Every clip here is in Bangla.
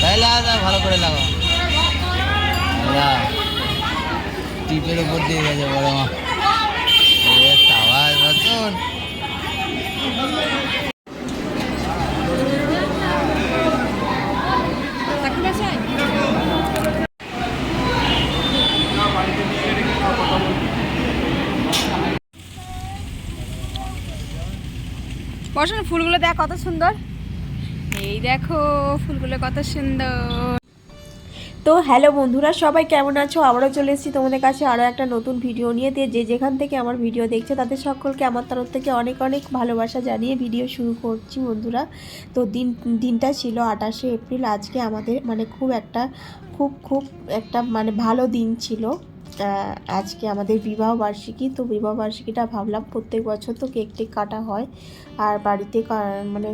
তাই লাগা ভালো করে লাগা টিপের উপর দিয়ে গেছে বড় মা। আওয়াজ মতন বসুন ফুলগুলো দেখ কত সুন্দর। এই দেখো ফুলগুলো কত সুন্দর। তো হ্যালো বন্ধুরা, সবাই কেমন আছো? আবারও চলে এসেছি তোমাদের কাছে আরও একটা নতুন ভিডিও নিয়ে। দিয়ে যে যেখান থেকে আমার ভিডিও দেখছে, তাদের সকলকে আমার তরফ থেকে অনেক অনেক ভালোবাসা জানিয়ে ভিডিও শুরু করছি বন্ধুরা। তো দিন, দিনটা ছিল আঠাশে এপ্রিল, আজকে আমাদের মানে খুব একটা, খুব খুব একটা মানে ভালো দিন ছিল। আজকে আমাদের বিবাহ বার্ষিকী, তো বিবাহ বার্ষিকীটা ভাবলাম প্রত্যেক বছর তো কেক টেক কাটা হয়। আর বাড়িতে মানে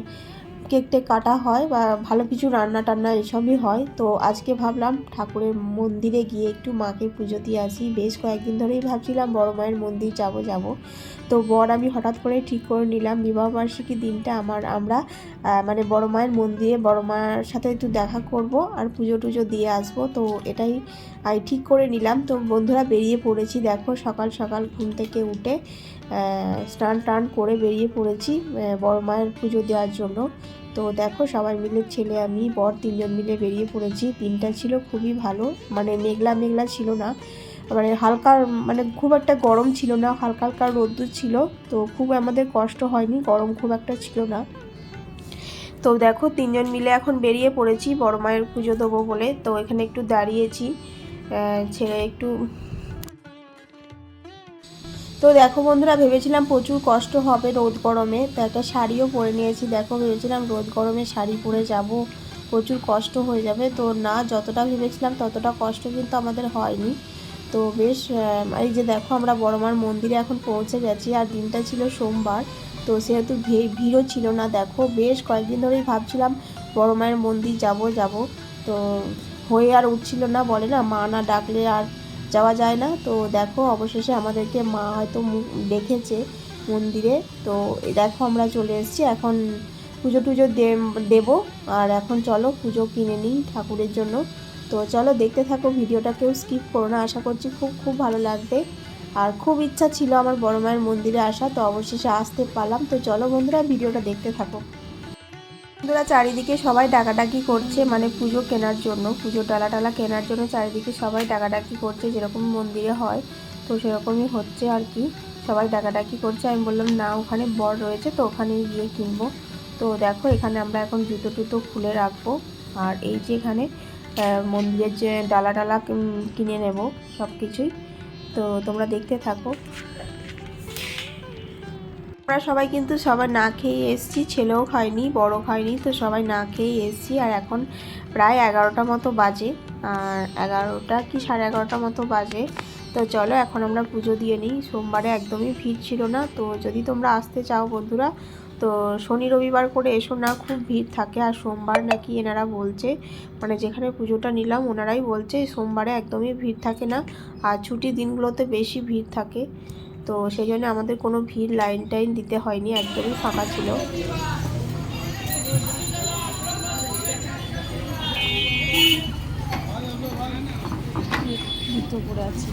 কেক টেক কাটা হয় বা ভালো কিছু রান্না টান্না এসবই হয়। তো আজকে ভাবলাম ঠাকুরের মন্দিরে গিয়ে একটু মাকে পুজো দিয়ে আসি। বেশ কয়েকদিন ধরেই ভাবছিলাম বড় মায়ের মন্দির যাব যাব। তো বর আমি হঠাৎ করে ঠিক করে নিলাম। বিবাহবার্ষিকী দিনটা আমার, আমরা মানে বড় মায়ের মন্দিরে বড় মায়ের সাথে একটু দেখা করব আর পুজো টুজো দিয়ে আসব। তো এটাই ঠিক করে নিলাম। তো বন্ধুরা বেরিয়ে পড়েছি। দেখো সকাল সকাল ঘুম থেকে উঠে স্নান টান করে বেরিয়ে পড়েছি বড় মায়ের পুজো দেওয়ার জন্য। তো দেখো, সবাই মিলে, ছেলে আমি, বর তিনজন মিলে বেরিয়ে পড়েছি। দিনটা ছিল খুবই ভালো মানে মেঘলা মেঘলা ছিল না। মানে হালকা মানে খুব একটা গরম ছিল না, হালকা হালকা রোদ্দুর ছিল। তো খুব আমাদের কষ্ট হয়নি, গরম খুব একটা ছিল না। তো দেখো, তিনজন মিলে এখন বেরিয়ে পড়েছি, বড় মায়ের পুজো দেবো বলে। তো এখানে একটু দাঁড়িয়েছি ছেলে একটু তো দেখো বন্ধুরা, ভেবেছিলাম প্রচুর কষ্ট হবে রোদ গরমে, তো একটা শাড়িও পরে নিয়েছি। দেখো, ভেবেছিলাম রোদ গরমে শাড়ি পরে যাব, প্রচুর কষ্ট হয়ে যাবে। তো না, যতটা ভেবেছিলাম ততটা কষ্ট কিন্তু আমাদের হয়নি। তো বেশ এই যে দেখো আমরা বড়মার মন্দিরে এখন পৌঁছে গেছি, আর দিনটা ছিল সোমবার, তো সেহেতু ভিড়ও ছিল না। দেখো, বেশ কয়েকদিন ধরেই ভাবছিলাম বড় মায়ের মন্দির যাব যাব। তো হয়ে আর উঠছিল না, বলে না, মা না ডাকলে আর যাওয়া যায় না। তো দেখো, অবশেষে আমাদেরকে মা হয়তো দেখেছে মন্দিরে। তো দেখো, আমরা চলে এসেছি। এখন পুজো টুজো দেবো। আর এখন চলো পুজো কিনে নিই ঠাকুরের জন্য। তো চলো, দেখতে থাকো, ভিডিওটা কেউ স্কিপ করো না। আশা করছি খুব খুব ভালো লাগবে। আর খুব ইচ্ছা ছিল আমার বড় মায়ের মন্দিরে আসা, তো অবশেষে আসতে পারলাম। তো চলো বন্ধুরা, ভিডিওটা দেখতে থাকো। বন্ধুরা চারিদিকে সবাই ডাকাডাকি করছে মানে পুজো কেনার জন্য, পুজো ডালা টালা কেনার জন্য চারিদিকে সবাই ডাকাডাকি করছে, যেরকম মন্দিরে হয়, তো সেরকমই হচ্ছে আর কি। সবাই ডাকাডাকি করছে, আমি বললাম, না, ওখানে বর রয়েছে, তো ওখানে গিয়ে কিনবো। তো দেখো, এখানে আমরা এখন জুতো টুতো খুলে রাখব, আর এই যে এখানে মন্দিরের যে ডালা ডালা কিনে নেব সব কিছুই তো তোমরা দেখতে থাকো। আমরা সবাই কিন্তু সবাই না খেয়ে এসছি, ছেলেও খায়নি বড় খায়নি, তো সবাই না খেয়ে এসছি। আর এখন প্রায় এগারোটা মতো বাজে, আর এগারোটা কি সাড়ে এগারোটা মতো বাজে। তো চলো এখন আমরা পুজো দিয়ে নিই। সোমবারে একদমই ভিড় ছিল না, তো যদি তোমরা আসতে চাও বন্ধুরা, তো শনি রবিবার করে এসো না, খুব ভিড় থাকে। আর সোমবার নাকি এনারা বলছে মানে যেখানে পুজোটা নিলাম ওনারাই বলছে, সোমবারে একদমই ভিড় থাকে না। আর ছুটির দিনগুলোতে বেশি ভিড় থাকে। তো সেই জন্য আমাদের কোনো ভিড় লাইন টাইন দিতে হয়নি একদমই ফাঁকা ছিল। আছে।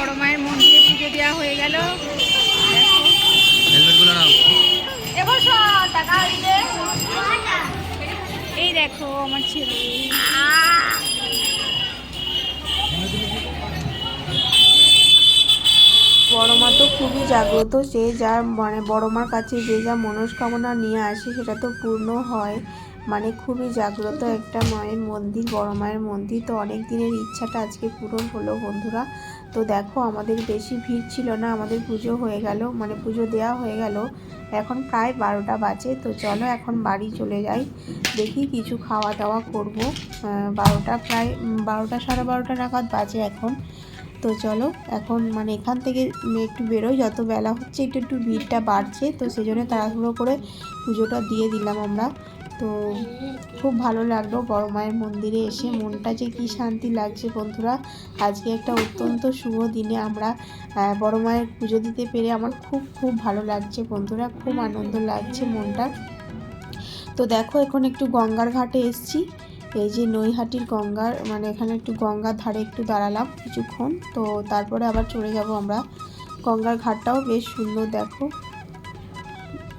বড় মায়ের মন্দিরে পুজো দেওয়া হয়ে গেল। দেখো হেলমেটগুলো নাও এই দেখো আমার ছেলে। বড় মা তো খুবই জাগ্রত সে যার মানে বড় মার কাছে যে যা মনস্কামনা নিয়ে আসে সেটা তো পূর্ণ হয়। মানে খুবই জাগ্রত একটা মায়ের মন্দির, বড় মায়ের মন্দির। তো অনেক দিনের ইচ্ছাটা আজকে পূরণ হলো বন্ধুরা। তো দেখো, আমাদের বেশি ভিড় ছিল না, আমাদের পুজো হয়ে গেল মানে পুজো দেওয়া হয়ে গেল। এখন প্রায় বারোটা বাজে, তো চলো এখন বাড়ি চলে যাই। দেখি কিছু খাওয়া দাওয়া করব। বারোটা প্রায় বারোটা সাড়ে বারোটা নাগাদ বাজে এখন। তো চলো, এখন মানে এখান থেকে একটু বেরোই, যত বেলা হচ্ছে একটু একটু ভিড়টা বাড়ছে। তো সেই জন্য তাড়াহুড়ো করে পুজোটা দিয়ে দিলাম আমরা। তো খুব ভালো লাগল বড় মায়ের মন্দিরে এসে। মনটা যে কি শান্তি লাগছে বন্ধুরা। আজকে একটা অত্যন্ত শুভ দিনে আমরা বড় মায়ের পুজো দিতে পেরে আমার খুব খুব ভালো লাগছে বন্ধুরা। খুব আনন্দ লাগছে মনটা। তো দেখো, এখন একটু গঙ্গার ঘাটে এসছি। এই যে নৈহাটির গঙ্গার মানে এখানে একটু গঙ্গার ধারে একটু দাঁড়ালাম কিছুক্ষণ। তো তারপরে আবার চলে যাব আমরা। গঙ্গার ঘাটটাও বেশ সুন্দর দেখো।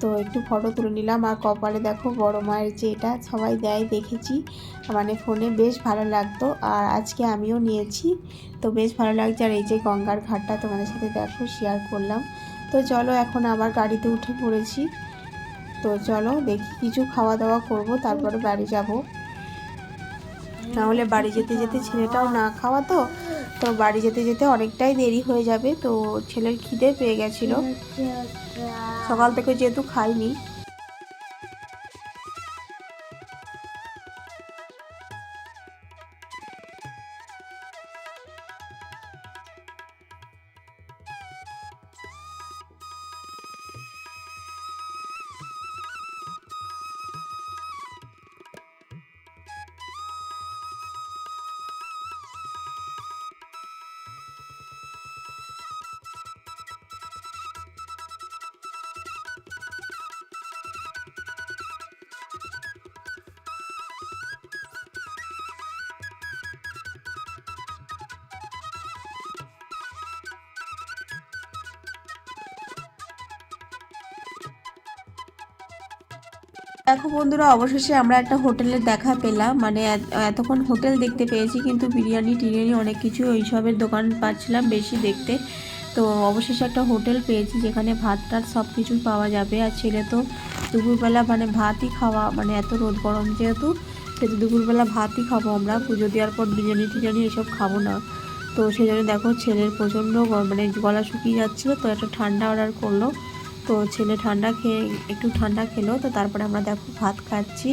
তো একটু ফটো তুলে নিলাম। আর কপালে দেখো বড় মায়ের যে এটা সবাই দেয়, দেখেছি। মানে ফোনে বেশ ভালো লাগতো। আর আজকে আমিও নিয়েছি। তো বেশ ভালো লাগছে। আর এই যে গঙ্গার ঘাটটা তোমাদের সাথে দেখো শেয়ার করলাম। তো চলো এখন আবার গাড়িতে উঠে পড়েছি। তো চলো দেখি কিছু খাওয়া দাওয়া করব, তারপরে বাড়ি যাব। নাহলে বাড়ি যেতে যেতে ছেলেটাও না খাওয়া তো তো বাড়ি যেতে যেতে অনেকটাই দেরি হয়ে যাবে তো ছেলের খিদে পেয়ে গেছিল। সকাল থেকে যেহেতু খাইনি দেখো বন্ধুরা, অবশেষে আমরা একটা হোটেলের দেখা পেলাম। মানে এতক্ষণ হোটেল দেখতে পেয়েছি, কিন্তু বিরিয়ানি, টিরিয়ানি অনেক কিছু ওইসবের দোকান পাচ্ছিলাম বেশি দেখতে। তো অবশেষে একটা হোটেল পেয়েছি, যেখানে ভাত টাত সব কিছুই পাওয়া যাবে। আর ছেলে তো দুপুরবেলা মানে ভাতই খাওয়া মানে এত রোদ গরম যেহেতু সেহেতু দুপুরবেলা ভাতই খাব আমরা। পুজো দেওয়ার পর বিরিয়ানি, টিরিয়ানি এসব খাব না। তো সেই জন্য দেখো ছেলের প্রচণ্ড মানে গলা শুকিয়ে যাচ্ছিল, তো একটা ঠান্ডা অর্ডার করল। তো ছেলে ঠান্ডা খেয়ে, একটু ঠান্ডা খেলো, তো তারপরে আমরা দেখো ভাত খাচ্ছি।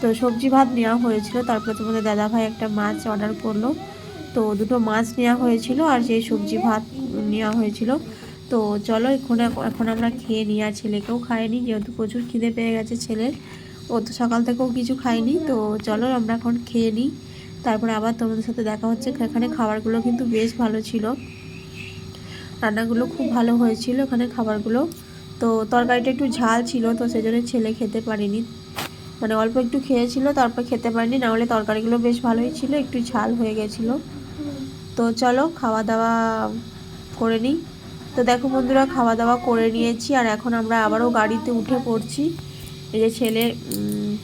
তো সবজি ভাত নেওয়া হয়েছিল, তারপরে তোমাদের দাদা ভাই একটা মাছ অর্ডার করল। তো দুটো মাছ নেওয়া হয়েছিল আর সেই সবজি ভাত নেওয়া হয়েছিল। তো চলো এখন এখন আমরা খেয়ে নিই, আর ছেলেকেও খাইনি যেহেতু প্রচুর খিদে পেয়ে গেছে ছেলের ও তো সকাল থেকেও কিছু খাইনি তো চলো আমরা এখন খেয়ে নিই। তারপরে আবার তোমাদের সাথে দেখা হচ্ছে, এখানে খাবারগুলো কিন্তু বেশ ভালো ছিল। রান্নাগুলো খুব ভালো হয়েছিল, এখানে খাবারগুলো। তো তরকারিটা একটু ঝাল ছিল, তো সেজন্য ছেলে খেতে পারিনি। মানে অল্প একটু খেয়েছিল, তারপর খেতে পারিনি। না হলে তরকারিগুলো বেশ ভালোই ছিল, একটু ঝাল হয়ে গেছিল। তো চলো খাওয়া দাওয়া করে নিই। তো দেখো বন্ধুরা খাওয়া দাওয়া করে নিয়েছি, আর এখন আমরা আবারও গাড়িতে উঠে পড়ছি। এই যে ছেলে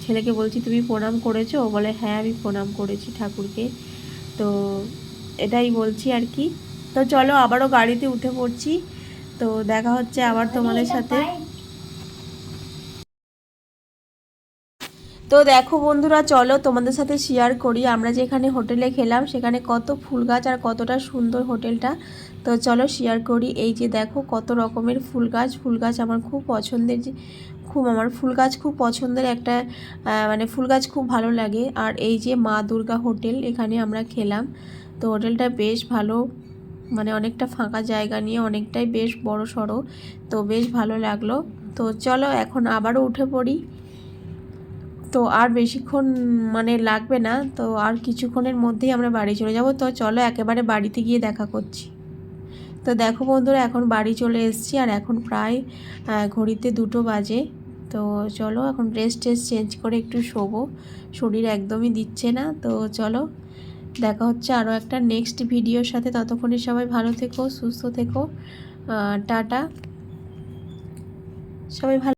ছেলেকে বলছি, তুমি প্রণাম করেছ? ও বলে হ্যাঁ আমি প্রণাম করেছি ঠাকুরকে। তো এটাই বলছি আর কি। তো চলো, আবারও গাড়িতে উঠে পড়ছি। তো দেখা হচ্ছে আবার তোমাদের সাথে। তো দেখো বন্ধুরা, চলো তোমাদের সাথে শেয়ার করি। আমরা যেখানে হোটেলে খেলাম, সেখানে কত ফুল গাছ আর কতটা সুন্দর হোটেলটা তো চলো শেয়ার করি। এই যে দেখো কত রকমের ফুল গাছ। ফুল গাছ আমার খুব পছন্দের যে খুব আমার ফুল গাছ খুব পছন্দের একটা মানে ফুল গাছ খুব ভালো লাগে। আর এই যে মা দুর্গা হোটেল এখানে আমরা খেলাম। তো হোটেলটা বেশ ভালো। মানে অনেকটা ফাঁকা জায়গা নিয়ে অনেকটাই বেশ বড় সড়ো, তো বেশ ভালো লাগল। তো চলো এখন আবারও উঠে পড়ি। তো আর বেশিক্ষণ মানে লাগবে না, তো আর কিছুক্ষণের মধ্যেই আমরা বাড়ি চলে যাব। তো চলো একেবারে বাড়িতে গিয়ে দেখা করছি। তো দেখো বন্ধুরা, এখন বাড়ি চলে এসেছি আর এখন প্রায় ঘড়িতে দুটো বাজে। তো চলো এখন ড্রেস ট্রেস চেঞ্জ করে একটু শোবো। শরীর একদমই দিচ্ছে না, তো চলো দেখা হচ্ছে আরও একটা নেক্সট ভিডিওর সাথে। ততক্ষণে সবাই ভালো থেকো, সুস্থ থেকো। টাটা। সবাই ভালো